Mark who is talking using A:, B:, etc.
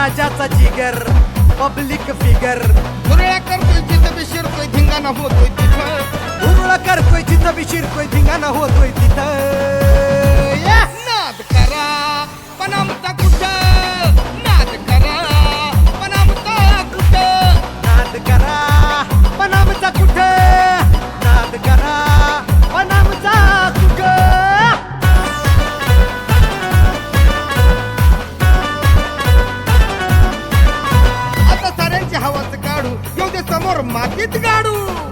A: असा जिगर public figure
B: दुरळ्या करतोय तिथं बी शिरतोय धिंगाणा होतोय तिथं.
A: धुरळ करतोय तिथं बी शिरतोय धिंगाणा होतोय तिथं. मातीत गाडू.